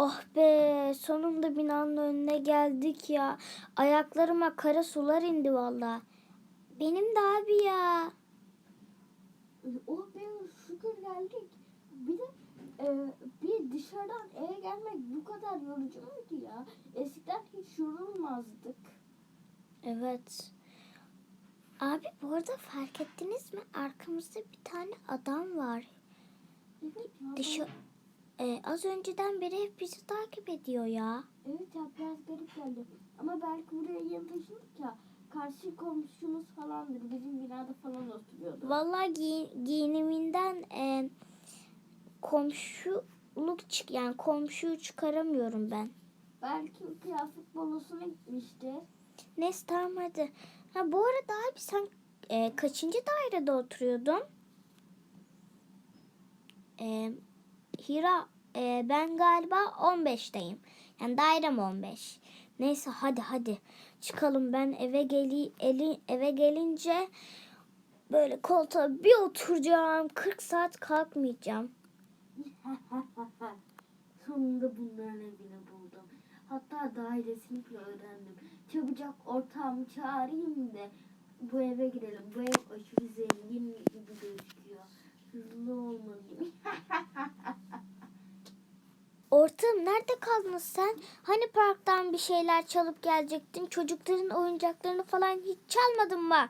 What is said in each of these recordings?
Oh be sonunda binanın önüne geldik ya. Ayaklarıma kara sular indi valla. Benim de abi ya. Oh be şükür geldik. Bir de e, bir dışarıdan eve gelmek bu kadar yorucu muydu ya? Eskiden hiç yorulmazdık. Evet. Abi bu arada fark ettiniz mi? Arkamızda bir tane adam var. Evet ya. Ee, az önceden beri hep bizi takip ediyor ya. Evet ya biraz garip geldi. Ama belki buraya yeni taşındık ya. Karşı komşumuz falandır. Bizim binada falan oturuyordu. Vallahi giy- giyiniminden e, komşuluk çık yani komşuyu çıkaramıyorum ben. Belki kıyafet balosuna gitmiştir. Neyse tamam hadi. Ha bu arada abi sen e, kaçıncı dairede oturuyordun? E, Hira e, ben galiba 15'teyim. Yani dairem 15. Neyse hadi hadi çıkalım ben eve geli eli, eve gelince böyle koltuğa bir oturacağım. 40 saat kalkmayacağım. Sonunda bunların evini buldum. Hatta dairesini bile öğrendim. Çabucak ortağımı çağırayım da bu eve girelim. Bu ev aşırı zengin gibi gözüküyor. Hızlı olmalıyım. Ortağım nerede kaldın sen? Hani parktan bir şeyler çalıp gelecektin? Çocukların oyuncaklarını falan hiç çalmadın mı?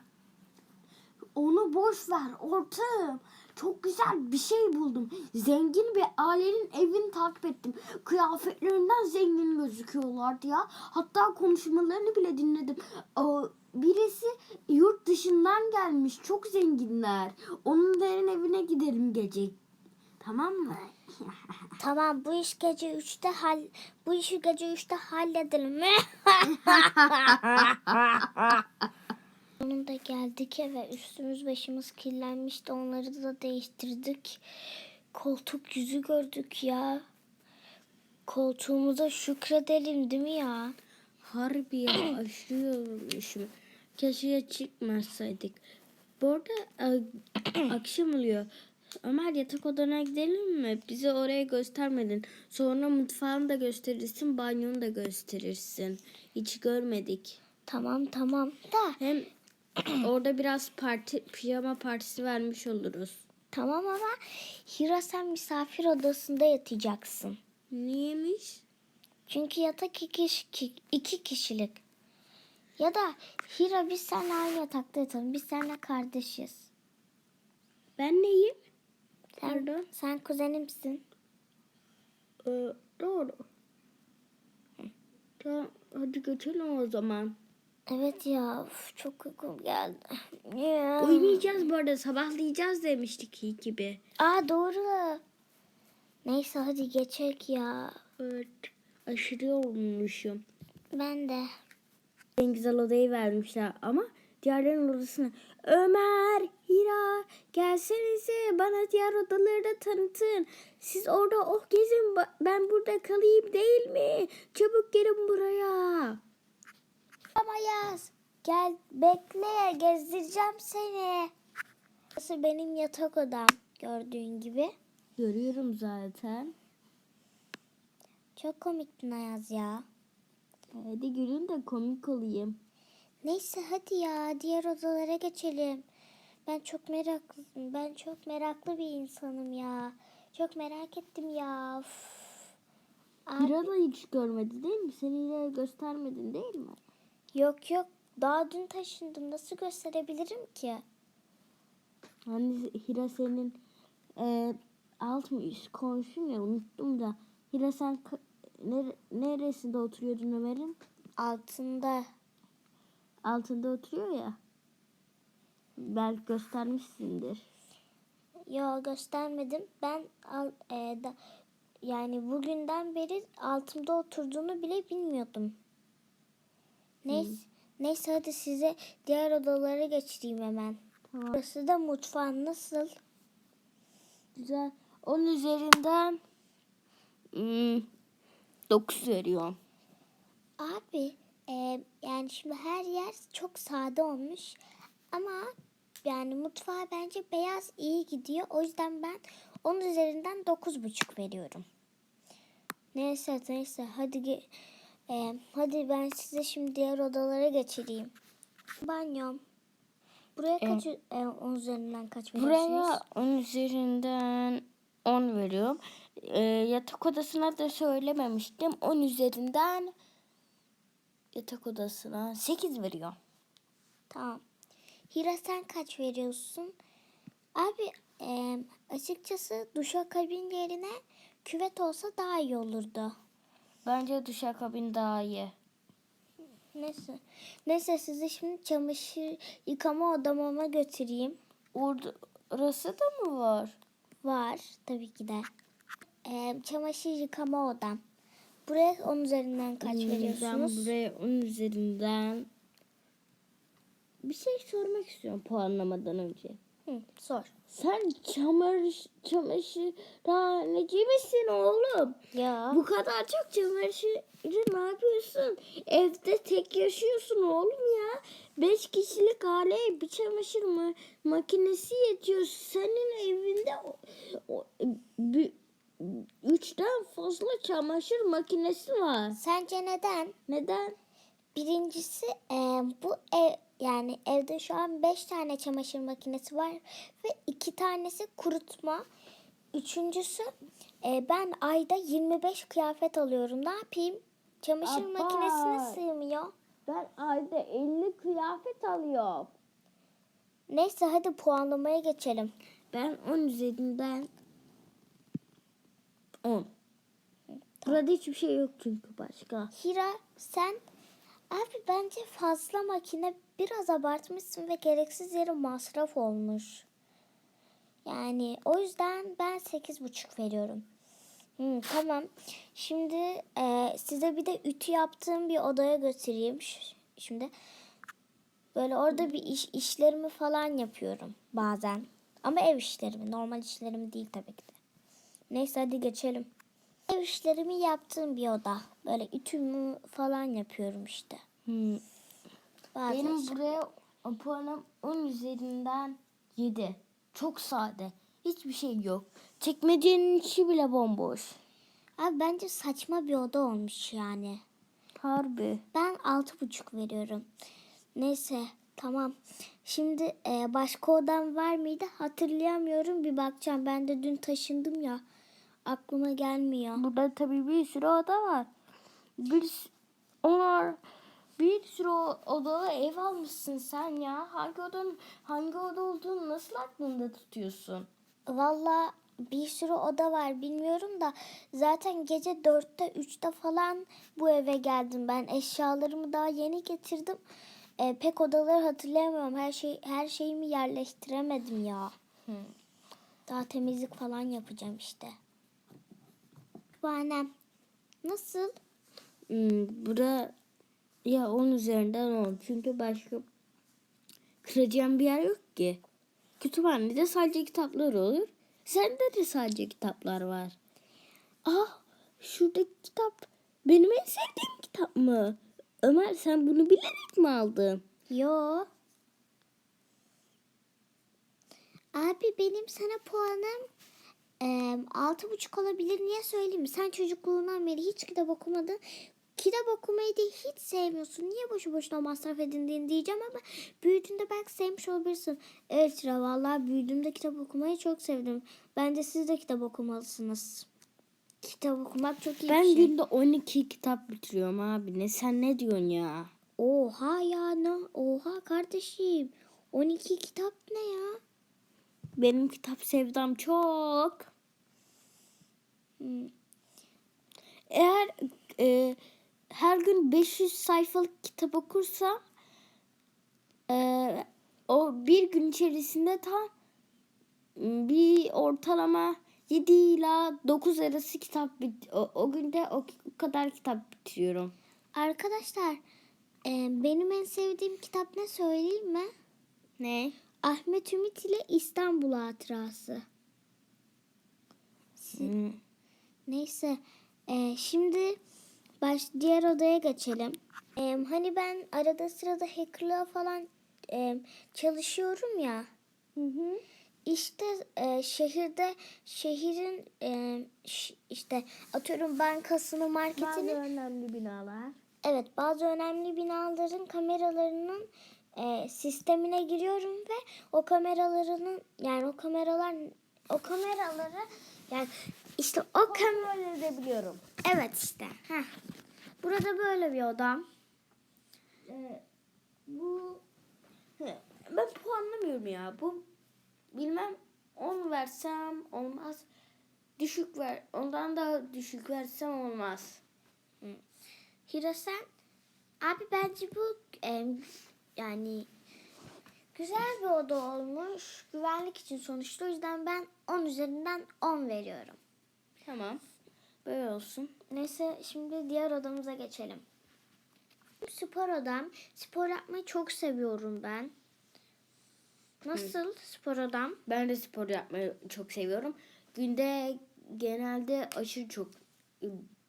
Onu boş ver ortağım. Çok güzel bir şey buldum. Zengin bir ailenin evini takip ettim. Kıyafetlerinden zengin gözüküyorlardı ya. Hatta konuşmalarını bile dinledim. O, birisi yurt dışından gelmiş. Çok zenginler. Onların evine gidelim gece. Tamam mı? Tamam bu iş gece 3'te hal bu işi gece 3'te halledelim. Sonunda geldik eve. Üstümüz başımız kirlenmişti. Onları da değiştirdik. Koltuk yüzü gördük ya. Koltuğumuza şükredelim değil mi ya? Harbi ya aşırı yorulmuşum. Keşke çıkmasaydık. Bu arada e, akşam oluyor. Ömer yatak odana gidelim mi? Bize oraya göstermedin. Sonra mutfağını da gösterirsin, banyonu da gösterirsin. Hiç görmedik. Tamam tamam da Hem orada biraz parti, pijama partisi vermiş oluruz. tamam ama Hira sen misafir odasında yatacaksın. Niyemiş? Çünkü yatak iki, kişi- iki kişilik. Ya da Hira biz seninle aynı yatakta yatalım. Biz seninle kardeşiz. Ben neyim? Sen, Pardon? sen kuzenimsin. Ee, doğru. Tamam, hadi geçelim o zaman. Evet ya uf, çok uykum geldi. Ya. Uyumayacağız bu arada sabahlayacağız demiştik iyi gibi. Aa doğru. Neyse hadi geçek ya. Evet aşırı yorulmuşum. Ben de. En güzel odayı vermişler ama diğerlerinin odasını Ömer, gelsenize bana diğer odaları da tanıtın. Siz orada oh gezin ben burada kalayım değil mi? Çabuk gelin buraya. Ama yaz. Gel bekle gezdireceğim seni. Burası benim yatak odam gördüğün gibi. Görüyorum zaten. Çok komiktin Ayaz ya. Hadi gülün de komik olayım. Neyse hadi ya diğer odalara geçelim. Ben çok meraklıyım. Ben çok meraklı bir insanım ya. Çok merak ettim ya. Üf. Abi, Hira da hiç görmedi değil mi? Sen Hira'ya göstermedin değil mi? yok yok daha dün taşındım. Nasıl gösterebilirim ki? Hani Hira senin e, alt mı üst komşun ya unuttum da. Hira sen nere- neresinde oturuyordun Ömer'in? Altında. Altında oturuyor ya. Belki göstermişsindir. Yo göstermedim. Ben al, e, da, yani bugünden beri altımda oturduğunu bile bilmiyordum. Neyse, neyse hadi size diğer odalara geçireyim hemen. Tamam. Burası da mutfağın nasıl? Güzel. Onun üzerinden hmm, 9 veriyorum. Abi e, yani şimdi her yer çok sade olmuş ama yani mutfağa bence beyaz iyi gidiyor. O yüzden ben onun üzerinden dokuz buçuk veriyorum. Neyse neyse hadi e, hadi ben size şimdi diğer odalara geçireyim. Banyom. Buraya kaç e, on üzerinden kaç veriyorsunuz? Buraya 10 üzerinden 10 veriyorum. Ee, yatak odasına da söylememiştim. 10 üzerinden yatak odasına 8 veriyor. Tamam. Hira sen kaç veriyorsun? Abi e, açıkçası duşakabin yerine küvet olsa daha iyi olurdu. Bence duşakabin daha iyi. Neyse. Neyse sizi şimdi çamaşır yıkama odama götüreyim. Orası da mı var? Var tabii ki de. E, çamaşır yıkama odam. Buraya 10 üzerinden kaç Hmm, veriyorsunuz? Ben buraya 10 üzerinden bir şey sormak istiyorum puanlamadan önce. Hı, sor. Sen çamaşır, çamaşırhaneci misin oğlum? Ya. Bu kadar çok çamaşırı ne yapıyorsun? Evde tek yaşıyorsun oğlum ya. Beş kişilik aileye bir çamaşır ma- makinesi yetiyor. Senin evinde o, o- bir- üçten fazla çamaşır makinesi var. Sence neden? Neden? Birincisi e, bu ev yani evde şu an 5 tane çamaşır makinesi var ve 2 tanesi kurutma. Üçüncüsü e, ben ayda 25 kıyafet alıyorum. Ne yapayım? Çamaşır Abba. makinesine sığmıyor. Ben ayda 50 kıyafet alıyorum. Neyse hadi puanlamaya geçelim. Ben 10 üzerinden 10. Burada hiçbir şey yok çünkü başka. Hira sen abi bence fazla makine biraz abartmışsın ve gereksiz yere masraf olmuş. Yani o yüzden ben 8,5 veriyorum. Hmm, tamam. Şimdi e, size bir de ütü yaptığım bir odaya götüreyim. Şimdi böyle orada bir iş işlerimi falan yapıyorum bazen. Ama ev işlerimi, normal işlerimi değil tabii ki de. Neyse hadi geçelim. Ev işlerimi yaptığım bir oda. Böyle ütümü falan yapıyorum işte. Hmm. Bazen Benim işte. buraya puanım 10 üzerinden 7. Çok sade. Hiçbir şey yok. Çekmecenin içi bile bomboş. Abi bence saçma bir oda olmuş yani. Harbi. Ben altı buçuk veriyorum. Neyse tamam. Şimdi e, başka odam var mıydı hatırlayamıyorum. Bir bakacağım. Ben de dün taşındım ya. Aklıma gelmiyor. Burada tabii bir sürü oda var. Bir onlar bir sürü odalı ev almışsın sen ya. Hangi odanın hangi oda olduğunu nasıl aklında tutuyorsun? Valla bir sürü oda var bilmiyorum da zaten gece dörtte üçte falan bu eve geldim. Ben eşyalarımı daha yeni getirdim. E, pek odaları hatırlayamıyorum. Her şey her şeyimi yerleştiremedim ya. Hı. Daha temizlik falan yapacağım işte. Bahanem. Nasıl? Hmm, bura ya 10 üzerinden 10. Çünkü başka kıracağım bir yer yok ki. Kütüphanede sadece kitaplar olur. Sende de sadece kitaplar var. Ah şuradaki kitap benim en sevdiğim kitap mı? Ömer sen bunu bilerek mi aldın? Yo. Abi benim sana puanım altı buçuk olabilir. Niye söyleyeyim? Sen çocukluğundan beri hiç kitap okumadın. Kitap okumayı da hiç sevmiyorsun. Niye boşu boşuna masraf edindiğini diyeceğim ama büyüdüğünde belki sevmiş olabilirsin. Evet Sıra vallahi büyüdüğümde kitap okumayı çok sevdim. Bence siz de kitap okumalısınız. Kitap okumak çok iyi Ben bir şey. günde 12 kitap bitiriyorum abi. Ne sen ne diyorsun ya? Oha ya ne? Oha kardeşim. 12 kitap ne ya? Benim kitap sevdam çok. Hmm. Eğer e, her gün 500 sayfalık kitap okursa e, o bir gün içerisinde tam bir ortalama 7 ila 9 arası kitap bit o, o günde o, o kadar kitap bitiriyorum. Arkadaşlar e, benim en sevdiğim kitap ne söyleyeyim mi? Ne? Ahmet Ümit ile İstanbul Hatırası. Hmm. Neyse e, şimdi baş, diğer odaya geçelim. E, hani ben arada sırada hackerlığa falan e, çalışıyorum ya. Hı hı. işte e, şehirde şehrin e, ş- işte atıyorum bankasını marketini önemli binalar. evet bazı önemli binaların kameralarının e, sistemine giriyorum ve o kameralarının yani o kameralar o kameraları yani işte o kam Kontrol edebiliyorum. evet işte heh. burada böyle bir odam Ee, bu ben puanlamıyorum ya. Bu bilmem 10 versem olmaz. Düşük ver. Ondan daha düşük versem olmaz. Hira sen abi bence bu e, yani güzel bir oda olmuş güvenlik için sonuçta o yüzden ben 10 üzerinden 10 veriyorum. Tamam. Böyle olsun. Neyse şimdi diğer odamıza geçelim. Spor odam. Spor yapmayı çok seviyorum ben. Nasıl spor odam? Ben de spor yapmayı çok seviyorum. Günde genelde aşırı çok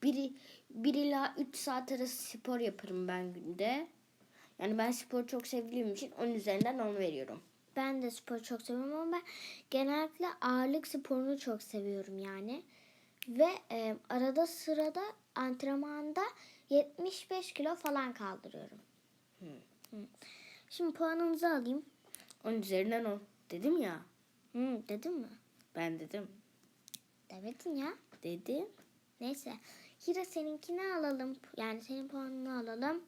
bir, bir ila 3 saat arası spor yaparım ben günde. Yani ben spor çok sevdiğim için 10 üzerinden 10 veriyorum. Ben de spor çok seviyorum ama ben genellikle ağırlık sporunu çok seviyorum yani. Ve e, arada sırada antrenmanda 75 kilo falan kaldırıyorum. Hı. Şimdi puanınızı alayım. 10 üzerinden 10 dedim ya. Hı, dedim mi? Ben dedim. Demedin ya. Dedim. Neyse. Hira seninkini alalım. Yani senin puanını alalım.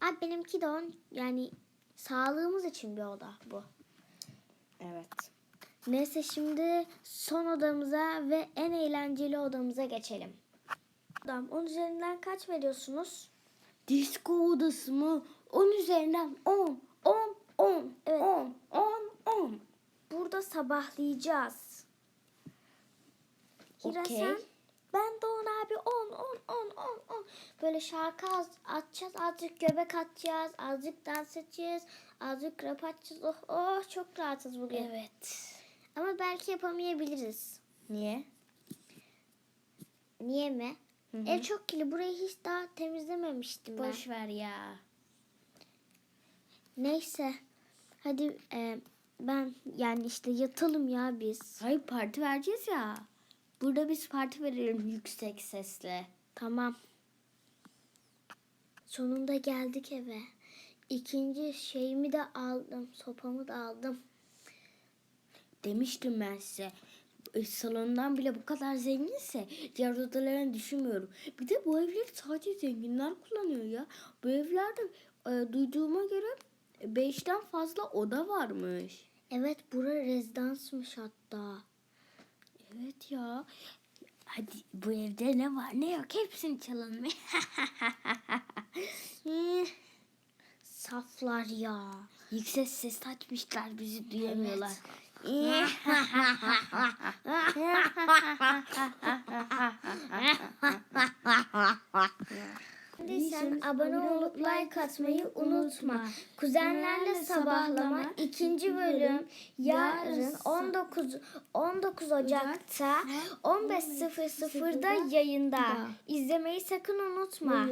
Abi benimki de on. Yani sağlığımız için bir oda bu. Evet. Neyse şimdi son odamıza ve en eğlenceli odamıza geçelim. Odam 10 üzerinden kaç veriyorsunuz? Disko odası mı? 10 üzerinden 10. 10. 10. Evet. 10. 10. 10. Burada sabahlayacağız. Hira Okey. sen? Ben Doğan abi 10, 10, 10, 10, 10. Böyle şarkı atacağız, azıcık göbek atacağız, azıcık dans edeceğiz, azıcık rap atacağız. Oh, oh çok rahatız bugün. Evet. Ama belki yapamayabiliriz. Niye? Niye mi? Hı hı. Ev çok kirli. Burayı hiç daha temizlememiştim ben. Boş ver ya. Neyse. Hadi e, ben yani işte yatalım ya biz. Hayır parti vereceğiz ya. Burada biz parti verelim yüksek sesle. Tamam. Sonunda geldik eve. İkinci şeyimi de aldım. Sopamı da aldım. Demiştim ben size. E, Salondan bile bu kadar zenginse diğer odalarını düşünmüyorum. Bir de bu evleri sadece zenginler kullanıyor ya. Bu evlerde e, duyduğuma göre 5'ten fazla oda varmış. Evet bura rezidansmış hatta. Evet ya. Hadi bu evde ne var ne yok hepsini çalalım. Saflar ya. Yüksek ses açmışlar bizi duyamıyorlar. Sen abone olup like atmayı unutma. Kuzenlerle sabahlama ikinci bölüm yarın 19 19 Ocak'ta 15.00'da yayında. İzlemeyi sakın unutma.